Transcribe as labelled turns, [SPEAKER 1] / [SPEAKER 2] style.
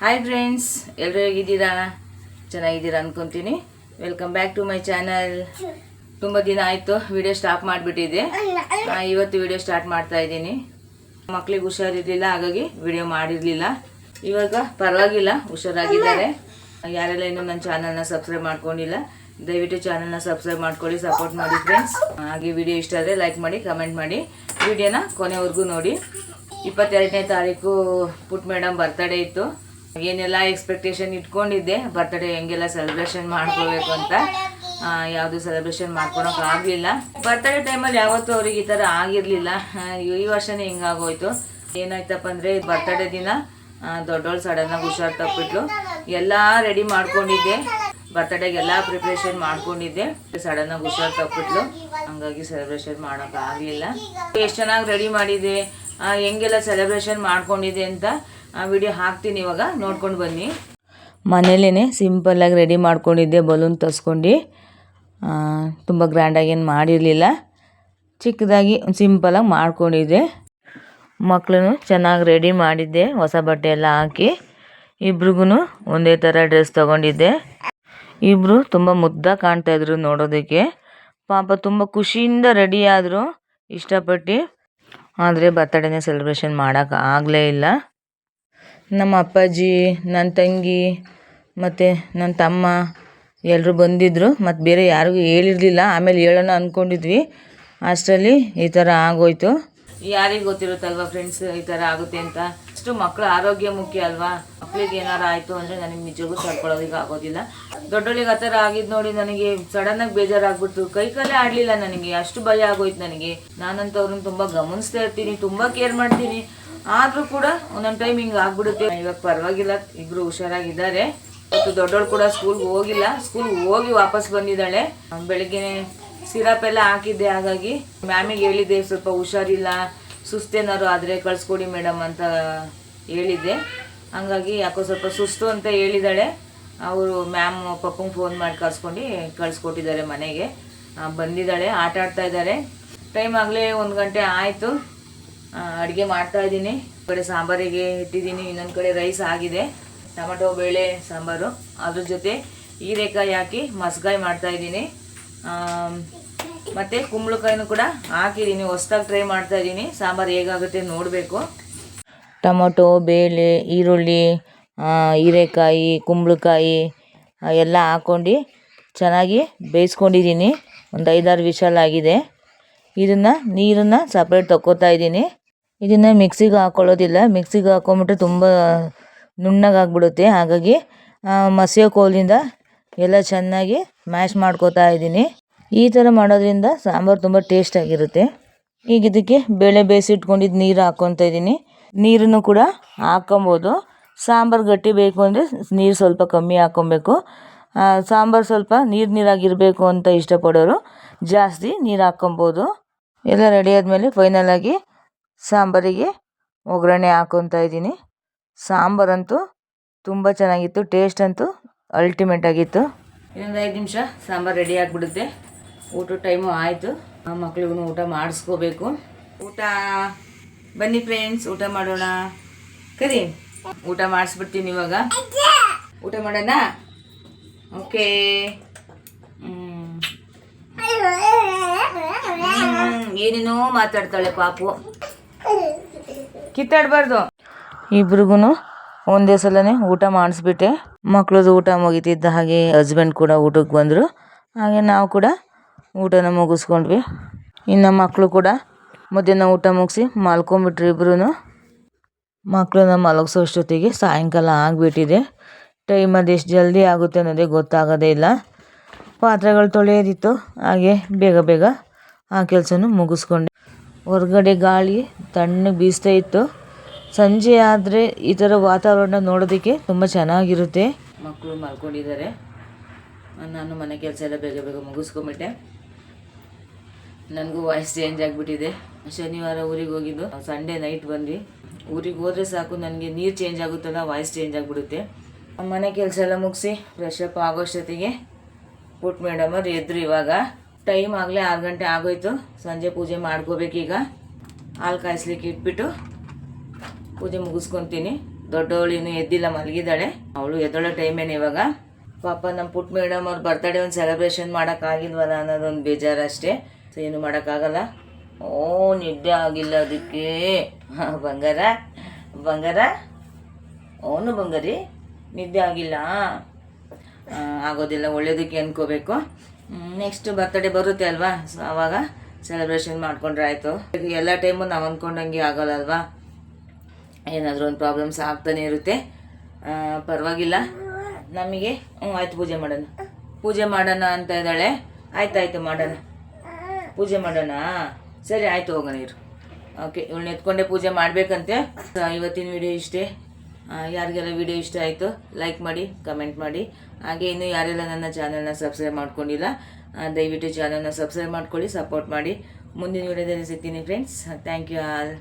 [SPEAKER 1] Hi friends ಎಲ್ಲರೂ ಹೇಗಿದ್ದೀರಾ? ಚೆನ್ನಾಗಿದ್ದೀರಾ ಅನ್ಕೊಂತೀನಿ. Welcome back to my channel ತುಂಬ ದಿನ ಆಯಿತು ವಿಡಿಯೋ ಸ್ಟಾಪ್ ಮಾಡಿಬಿಟ್ಟಿದ್ದೆ ಇವತ್ತು ವಿಡಿಯೋ ಸ್ಟಾರ್ಟ್ ಮಾಡ್ತಾ ಇದ್ದೀನಿ. ಮಕ್ಳಿಗೆ ಹುಷಾರಿರಲಿಲ್ಲ ಹಾಗಾಗಿ ವಿಡಿಯೋ ಮಾಡಿರಲಿಲ್ಲ. ಇವಾಗ ಪರವಾಗಿಲ್ಲ ಹುಷಾರಾಗಿದ್ದಾರೆ. ಯಾರೆಲ್ಲ ಇನ್ನೂ ನನ್ನ ಚಾನಲ್ನ ಸಬ್ಸ್ಕ್ರೈಬ್ ಮಾಡ್ಕೊಂಡಿಲ್ಲ ದಯವಿಟ್ಟು ಚಾನಲ್ನ ಸಬ್ಸ್ಕ್ರೈಬ್ ಮಾಡ್ಕೊಳ್ಳಿ ಸಪೋರ್ಟ್ ಮಾಡಿ ಫ್ರೆಂಡ್ಸ್ ಹಾಗೆ ವಿಡಿಯೋ ಇಷ್ಟ ಆದರೆ ಲೈಕ್ ಮಾಡಿ ಕಮೆಂಟ್ ಮಾಡಿ. ವಿಡಿಯೋನ ಕೊನೆವರೆಗೂ ನೋಡಿ. ಇಪ್ಪತ್ತೆರಡನೇ ತಾರೀಕು ಪುಟ್ ಮೇಡಮ್ ಬರ್ತಡೇ ಇತ್ತು. ಏನೆಲ್ಲ ಎಕ್ಸ್ಪೆಕ್ಟೇಷನ್ ಇಟ್ಕೊಂಡಿದ್ದೆ ಬರ್ತ್ಡೇ ಹೆಂಗೆಲ್ಲ ಸೆಲೆಬ್ರೇಷನ್ ಮಾಡ್ಕೋಬೇಕು ಅಂತ. ಯಾವುದು ಸೆಲೆಬ್ರೇಷನ್ ಮಾಡ್ಕೊಳಕ್ ಆಗಲಿಲ್ಲ. ಬರ್ತ್ಡೇ ಟೈಮಲ್ಲಿ ಯಾವತ್ತೂ ಅವ್ರಿಗೆ ಈ ಥರ ಆಗಿರಲಿಲ್ಲ. ಈ ವರ್ಷನೇ ಹಿಂಗಾಗೋಯ್ತು. ಏನಾಯ್ತಪ್ಪ ಅಂದರೆ ಬರ್ತ್ಡೇ ದಿನ ದೊಡ್ಡೋಳು ಸಡನ್ನಾಗಿ ಹುಷಾರು ತಪ್ಪಿಟ್ಲು. ಎಲ್ಲ ರೆಡಿ ಮಾಡ್ಕೊಂಡಿದ್ದೆ. ಬರ್ತ್ಡೇಗೆ ಎಲ್ಲ ಪ್ರಿಪ್ರೇಷನ್ ಮಾಡ್ಕೊಂಡಿದ್ದೆ. ಸಡನ್ನಾಗಿ ಹುಷಾರು ತಪ್ಪಿಟ್ಲು. ಹಂಗಾಗಿ ಸೆಲೆಬ್ರೇಷನ್ ಮಾಡೋಕ್ಕಾಗಲಿಲ್ಲ ಎಷ್ಟು ಚೆನ್ನಾಗಿ ರೆಡಿ ಮಾಡಿದೆ. ಹೆಂಗೆಲ್ಲ ಸೆಲೆಬ್ರೇಷನ್ ಮಾಡ್ಕೊಂಡಿದೆ ಅಂತ. ವಿಡಿಯೋ ಹಾಕ್ತೀನಿ ಇವಾಗ, ನೋಡ್ಕೊಂಡು ಬನ್ನಿ. ಮನೇಲೇ ಸಿಂಪಲ್ಲಾಗಿ ರೆಡಿ ಮಾಡ್ಕೊಂಡಿದ್ದೆ, ಬಲೂನ್ ತರಿಸ್ಕೊಂಡು. ತುಂಬ ಗ್ರ್ಯಾಂಡಾಗಿ ಏನು ಮಾಡಿರಲಿಲ್ಲ. ಚಿಕ್ಕದಾಗಿ ಸಿಂಪಲಾಗಿ ಮಾಡ್ಕೊಂಡಿದ್ದೆ. ಮಕ್ಕಳನ್ನು ಚೆನ್ನಾಗಿ ರೆಡಿ ಮಾಡಿದ್ದೆ, ಹೊಸ ಬಟ್ಟೆ ಎಲ್ಲ ಹಾಕಿ. ಇಬ್ರಿಗೂ ಒಂದೇ ಥರ ಡ್ರೆಸ್ ತೊಗೊಂಡಿದ್ದೆ. ಇಬ್ಬರು ತುಂಬ ಮುದ್ದಾಗಿ ಕಾಣ್ತಾಯಿದ್ರು ನೋಡೋದಕ್ಕೆ. ಪಾಪ ತುಂಬ ಖುಷಿಯಿಂದ ರೆಡಿ ಆದರು, ಇಷ್ಟಪಟ್ಟು. ಆದರೆ ಬರ್ತಡೇನೇ ಸೆಲೆಬ್ರೇಷನ್ ಮಾಡೋಕೆ ಆಗಲೇ ಇಲ್ಲ. ನಮ್ಮ ಅಪ್ಪಾಜಿ ನನ್ನ ತಂಗಿ ಮತ್ತು ನನ್ನ ತಮ್ಮ ಎಲ್ಲರೂ ಬಂದಿದ್ದರು ಮತ್ತು ಬೇರೆ ಯಾರಿಗೂ ಹೇಳಿರಲಿಲ್ಲ. ಆಮೇಲೆ ಹೇಳೋಣ ಅಂದ್ಕೊಂಡಿದ್ವಿ ಅಷ್ಟರಲ್ಲಿ ಈ ಥರ ಆಗೋಯ್ತು. ಯಾರಿಗೆ ಗೊತ್ತಿರುತ್ತಲ್ವ ಫ್ರೆಂಡ್ಸ್ ಈ ಥರ ಆಗುತ್ತೆ ಅಂತ? ಅಷ್ಟು ಮಕ್ಕಳ ಆರೋಗ್ಯ ಮುಖ್ಯ ಅಲ್ವಾ? ಮಕ್ಕಳಿಗೆ ಏನಾರು ಆಯಿತು ಅಂದರೆ ನನಗೆ ನಿಜಕ್ಕೂ ತಡ್ಕೊಳ್ಳೋದಕ್ಕೆ ಆಗೋದಿಲ್ಲ. ದೊಡ್ಡೋಳಿಗೆ ಆ ಥರ ಆಗಿದ್ದು ನೋಡಿ ನನಗೆ ಸಡನ್ನಾಗಿ ಬೇಜಾರಾಗ್ಬಿಡ್ತು. ಕೈ ಕಾಲೇ ಆಡಲಿಲ್ಲ ನನಗೆ. ಅಷ್ಟು ಭಯ ಆಗೋಯ್ತು ನನಗೆ. ನಾನಂತವ್ರನ್ನ ತುಂಬ ಗಮನಿಸ್ತಾ ಇರ್ತೀನಿ, ತುಂಬ ಕೇರ್ ಮಾಡ್ತೀನಿ. ಆದರೂ ಕೂಡ ಒಂದೊಂದು ಟೈಮ್ ಹಿಂಗೆ ಆಗ್ಬಿಡುತ್ತೆ. ಇವಾಗ ಪರವಾಗಿಲ್ಲ, ಇಬ್ರು ಹುಷಾರಾಗಿದ್ದಾರೆ. ಮತ್ತು ದೊಡ್ಡವಳು ಕೂಡ ಸ್ಕೂಲ್ಗೆ ಹೋಗಿಲ್ಲ. ಸ್ಕೂಲ್ಗೆ ಹೋಗಿ ವಾಪಸ್ ಬಂದಿದ್ದಾಳೆ. ಬೆಳಗ್ಗೆ ಸಿರಪ್ ಎಲ್ಲ ಹಾಕಿದ್ದೆ, ಹಾಗಾಗಿ ಮ್ಯಾಮಿಗೆ ಹೇಳಿದ್ದೆ, ಸ್ವಲ್ಪ ಹುಷಾರಿಲ್ಲ, ಸುಸ್ತೇನಾದ್ರು ಆದರೆ ಕಳಿಸ್ಕೊಡಿ ಮೇಡಮ್ ಅಂತ ಹೇಳಿದ್ದೆ. ಹಂಗಾಗಿ ಯಾಕೋ ಸ್ವಲ್ಪ ಸುಸ್ತು ಅಂತ ಹೇಳಿದಾಳೆ ಅವರು ಮ್ಯಾಮ್ ಪಪ್ಪಂಗೆ ಫೋನ್ ಮಾಡಿ ಕಳ್ಸ್ಕೊಂಡು ಕಳ್ಸ್ಕೊಟ್ಟಿದ್ದಾರೆ ಮನೆಗೆ. ಬಂದಿದ್ದಾಳೆ ಆಟ ಆಡ್ತಾ ಇದ್ದಾರೆ. ಟೈಮ್ ಆಗಲೇ ಒಂದು ಗಂಟೆ ಆಯಿತು. ಅಡುಗೆ ಮಾಡ್ತಾ ಇದ್ದೀನಿ. ಕಡೆ ಸಾಂಬಾರಿಗೆ ಇಟ್ಟಿದ್ದೀನಿ. ಇನ್ನೊಂದು ಕಡೆ ರೈಸ್ ಆಗಿದೆ. ಟೊಮೆಟೊ, ಬೇಳೆ, ಸಾಂಬಾರು. ಅದ್ರ ಜೊತೆ ಹೀರೆಕಾಯಿ ಹಾಕಿ ಮಸ್ಗಾಯಿ ಮಾಡ್ತಾ ಇದ್ದೀನಿ. ಮತ್ತು ಕುಂಬಳಕಾಯಿನೂ ಕೂಡ ಹಾಕಿದ್ದೀನಿ. ಹೊಸ್ದಾಗಿ ಟ್ರೈ ಮಾಡ್ತಾ ಇದ್ದೀನಿ. ಸಾಂಬಾರು ಹೇಗಾಗುತ್ತೆ ನೋಡಬೇಕು. ಟೊಮೊಟೊ, ಬೇಳೆ, ಈರುಳ್ಳಿ ಹೀರೆಕಾಯಿ, ಕುಂಬಳಕಾಯಿ ಎಲ್ಲ ಹಾಕ್ಕೊಂಡು ಚೆನ್ನಾಗಿ ಬೇಯಿಸ್ಕೊಂಡಿದ್ದೀನಿ. ಒಂದು ಐದಾರು ವಿಶಾಲಾಗಿದೆ ಇದನ್ನು ನೀರನ್ನು ಸಪ್ರೇಟ್ ತಗೋತಾ ಇದ್ದೀನಿ. ಇದನ್ನು ಮಿಕ್ಸಿಗೆ ಹಾಕ್ಕೊಳ್ಳೋದಿಲ್ಲ ಮಿಕ್ಸಿಗೆ ಹಾಕೊಂಬಿಟ್ರೆ ತುಂಬ ನುಣ್ಣಗಾಗ್ಬಿಡುತ್ತೆ. ಹಾಗಾಗಿ ಮಸಿಯೋ ಕೋಲಿಂದ ಎಲ್ಲ ಚೆನ್ನಾಗಿ ಮ್ಯಾಶ್ ಮಾಡ್ಕೋತಾ ಇದ್ದೀನಿ. ಈ ಥರ ಮಾಡೋದ್ರಿಂದ ಸಾಂಬಾರು ತುಂಬ ಟೇಸ್ಟಾಗಿರುತ್ತೆ ಈಗ ಇದಕ್ಕೆ ಬೇಳೆ ಬೇಯಿಸಿಟ್ಕೊಂಡಿದ್ದು ನೀರು ಹಾಕ್ಕೊತಾ ಇದ್ದೀನಿ. ನೀರನ್ನು ಕೂಡ ಹಾಕ್ಕೊಬೋದು. ಸಾಂಬಾರು ಗಟ್ಟಿ ಬೇಕು ಅಂದರೆ ನೀರು ಸ್ವಲ್ಪ ಕಮ್ಮಿ ಹಾಕ್ಕೊಬೇಕು. ಸಾಂಬಾರು ಸ್ವಲ್ಪ ನೀರು ನೀರಾಗಿರಬೇಕು ಅಂತ ಇಷ್ಟಪಡೋರು ಜಾಸ್ತಿ ನೀರು ಹಾಕ್ಕೊಬೋದು. ಎಲ್ಲ ರೆಡಿ ಆದಮೇಲೆ ಫೈನಲಾಗಿ ಸಾಂಬಾರಿಗೆ ಒಗ್ಗರಣೆ ಹಾಕ್ಕೊತಾ ಇದ್ದೀನಿ. ಸಾಂಬಾರಂತೂ ತುಂಬ ಚೆನ್ನಾಗಿತ್ತು ಟೇಸ್ಟ್ ಅಂತೂ ಅಲ್ಟಿಮೇಟ್ ಆಗಿತ್ತು. ಇನ್ನೊಂದು ಐದು ನಿಮಿಷ ಸಾಂಬಾರು ರೆಡಿ ಆಗಿಬಿಡುತ್ತೆ. ಊಟ ಟೈಮು ಆಯಿತು. ಮಕ್ಳಿಗೂ ಊಟ ಮಾಡಿಸ್ಕೋಬೇಕು. ಊಟ, ಬನ್ನಿ ಫ್ರೆಂಡ್ಸ್ ಊಟ ಮಾಡೋಣ. ಕರಿ, ಊಟ ಮಾಡಿಸ್ಬಿಡ್ತೀನಿ ಇವಾಗ. ಊಟ ಮಾಡೋಣ? ಓಕೆ ಏನೇನೋ ಮಾತಾಡ್ತಾಳೆ ಪಾಪು. ಕಿತ್ತಾಡಬಾರ್ದು. ಇಬ್ರಿಗೂ ಒಂದೇ ಸಲನೆ ಊಟ ಮಾಡಿಸ್ಬಿಟ್ಟೆ. ಮಕ್ಳದ್ದು ಊಟ ಮುಗಿತಿದ್ದ ಹಾಗೆ ಹಸ್ಬೆಂಡ್ ಕೂಡ ಊಟಕ್ಕೆ ಬಂದರು. ಹಾಗೆ ನಾವು ಕೂಡ ಊಟನ ಮುಗಿಸ್ಕೊಂಡ್ವಿ. ಇನ್ನು ಮಕ್ಕಳು ಕೂಡ ಮಧ್ಯಾಹ್ನ ಊಟ ಮುಗಿಸಿ ಮಲ್ಕೊಂಬಿಟ್ರು ಇಬ್ರು ಮಕ್ಕಳನ್ನ ಮಲಗಿಸೋ ಅಷ್ಟೊತ್ತಿಗೆ ಸಾಯಂಕಾಲ ಆಗಿಬಿಟ್ಟಿದೆ. ಟೈಮ್ ಅದು ಎಷ್ಟು ಜಲ್ದಿ ಆಗುತ್ತೆ ಅನ್ನೋದೇ ಗೊತ್ತಾಗೋದೇ ಇಲ್ಲ. ಪಾತ್ರೆಗಳು ತೊಳೆಯೋದಿತ್ತು. ಹಾಗೆ ಬೇಗ ಬೇಗ ಆ ಕೆಲಸನೂ ಮುಗಿಸ್ಕೊಂಡೆ. ಹೊರಗಡೆ ಗಾಳಿ, ತಣ್ಣಗೆ ಬೀಸ್ತಾ ಇತ್ತು. ಸಂಜೆ ಆದರೆ ಈ ಥರ ವಾತಾವರಣ ನೋಡೋದಕ್ಕೆ ತುಂಬ ಚೆನ್ನಾಗಿರುತ್ತೆ. ಮಕ್ಕಳು ಮಲ್ಕೊಂಡಿದ್ದಾರೆ. ನಾನು ಮನೆ ಕೆಲಸ ಎಲ್ಲ ಬೇಗ ಬೇಗ ಮುಗಿಸ್ಕೊಂಬಿಟ್ಟೆ. ನನಗೂ ವಾಯ್ಸ್ ಚೇಂಜ್ ಆಗಿಬಿಟ್ಟಿದೆ. ಶನಿವಾರ ಊರಿಗೆ ಹೋಗಿದ್ದು. ಸಂಡೇ ನೈಟ್ ಬಂದ್ವಿ. ಊರಿಗೆ ಹೋದರೆ ಸಾಕು, ನನಗೆ ನೀರು ಚೇಂಜ್ ಆಗುತ್ತಲ್ಲ ವಾಯ್ಸ್ ಚೇಂಜ್ ಆಗಿಬಿಡುತ್ತೆ. ಮನೆ ಕೆಲಸ ಎಲ್ಲ ಮುಗಿಸಿ ಫ್ರೆಶ್ ಅಪ್ ಆಗೋಷ್ಟೊತ್ತಿಗೆ ಪುಟ್ ಮೇಡಮ್ ಅವ್ರು ಎದ್ರು ಇವಾಗ. ಟೈಮ್ ಆಗಲೇ ಆರು ಗಂಟೆ ಆಗೋಯ್ತು. ಸಂಜೆ ಪೂಜೆ ಮಾಡ್ಕೋಬೇಕೀಗ. ಹಾಲು ಕಾಯಿಸ್ಲಿಕ್ಕೆ ಇಟ್ಬಿಟ್ಟು ಪೂಜೆ ಮುಗಿಸ್ಕೊತೀನಿ. ದೊಡ್ಡವಳು ಇನ್ನೂ ಎದ್ದಿಲ್ಲ, ಮಲಗಿದ್ದಾಳೆ. ಅವಳು ಎದ್ದೊಳ್ಳೋ ಟೈಮೇನು ಇವಾಗ. ಪಾಪ ನಮ್ಮ ಪುಟ್ ಮೇಡಮ್ ಅವ್ರ ಬರ್ತಡೇ ಒಂದು ಸೆಲೆಬ್ರೇಷನ್ ಮಾಡೋಕ್ಕಾಗಿಲ್ವಲ್ಲ ಅನ್ನೋದೊಂದು ಬೇಜಾರು ಅಷ್ಟೇ ಸೊ ಏನು ಮಾಡೋಕ್ಕಾಗಲ್ಲ. ಓ, ನಿದ್ದೆ ಆಗಿಲ್ಲ ಅದಕ್ಕೆ. ಬಂಗಾರ ಬಂಗಾರ. ಅವನು ಬಂಗಾರಿ. ನಿದ್ದೆ ಆಗಿಲ್ಲ. ಆಗೋದಿಲ್ಲ, ಒಳ್ಳೇದಕ್ಕೆ ಅನ್ಕೋಬೇಕು. ನೆಕ್ಸ್ಟ್ ಬರ್ತಡೇ ಬರುತ್ತೆ ಅಲ್ವಾ? ಸೊ ಆವಾಗ ಸೆಲೆಬ್ರೇಷನ್ ಮಾಡ್ಕೊಂಡ್ರೆ ಆಯಿತು. ಎಲ್ಲ ಟೈಮು ನಾವು ಅಂದ್ಕೊಂಡಂಗೆ ಆಗೋಲ್ಲ ಅಲ್ವಾ? ಏನಾದರೂ ಒಂದು ಪ್ರಾಬ್ಲಮ್ಸ್ ಆಗ್ತಾನೆ ಇರುತ್ತೆ. ಪರವಾಗಿಲ್ಲ. ನಮಗೆ ಹ್ಞೂ ಆಯ್ತು, ಪೂಜೆ ಮಾಡೋಣ. ಪೂಜೆ ಮಾಡೋಣ ಅಂತ ಇದ್ದಾಳೆ. ಆಯ್ತಾಯ್ತು ಮಾಡೋಣ. ಪೂಜೆ ಮಾಡೋಣ? ಸರಿ, ಆಯ್ತು, ಹೋಗೋಣ ಇರು. ಓಕೆ ಇವಳನ್ನ ಎತ್ಕೊಂಡೆ ಪೂಜೆ ಮಾಡಬೇಕಂತೆ. ಇವತ್ತಿನ ವಿಡಿಯೋ ಇಷ್ಟೇ. ಯಾರಿಗೆಲ್ಲ ವಿಡಿಯೋ ಇಷ್ಟ ಆಯಿತು ಲೈಕ್ ಮಾಡಿ ಕಮೆಂಟ್ ಮಾಡಿ. ಹಾಗೆ ಇನ್ನೂ ಯಾರೆಲ್ಲ ನನ್ನ ಚಾನಲ್ನ ಸಬ್ಸ್ಕ್ರೈಬ್ ಮಾಡ್ಕೊಂಡಿಲ್ಲ ದಯವಿಟ್ಟು ಚಾನಲ್ನ ಸಬ್ಸ್ಕ್ರೈಬ್ ಮಾಡ್ಕೊಳ್ಳಿ ಸಪೋರ್ಟ್ ಮಾಡಿ. ಮುಂದಿನ ವಿಡಿಯೋದಲ್ಲಿ ಸಿಗ್ತೀನಿ ಫ್ರೆಂಡ್ಸ್ ಥ್ಯಾಂಕ್ ಯು ಆಲ್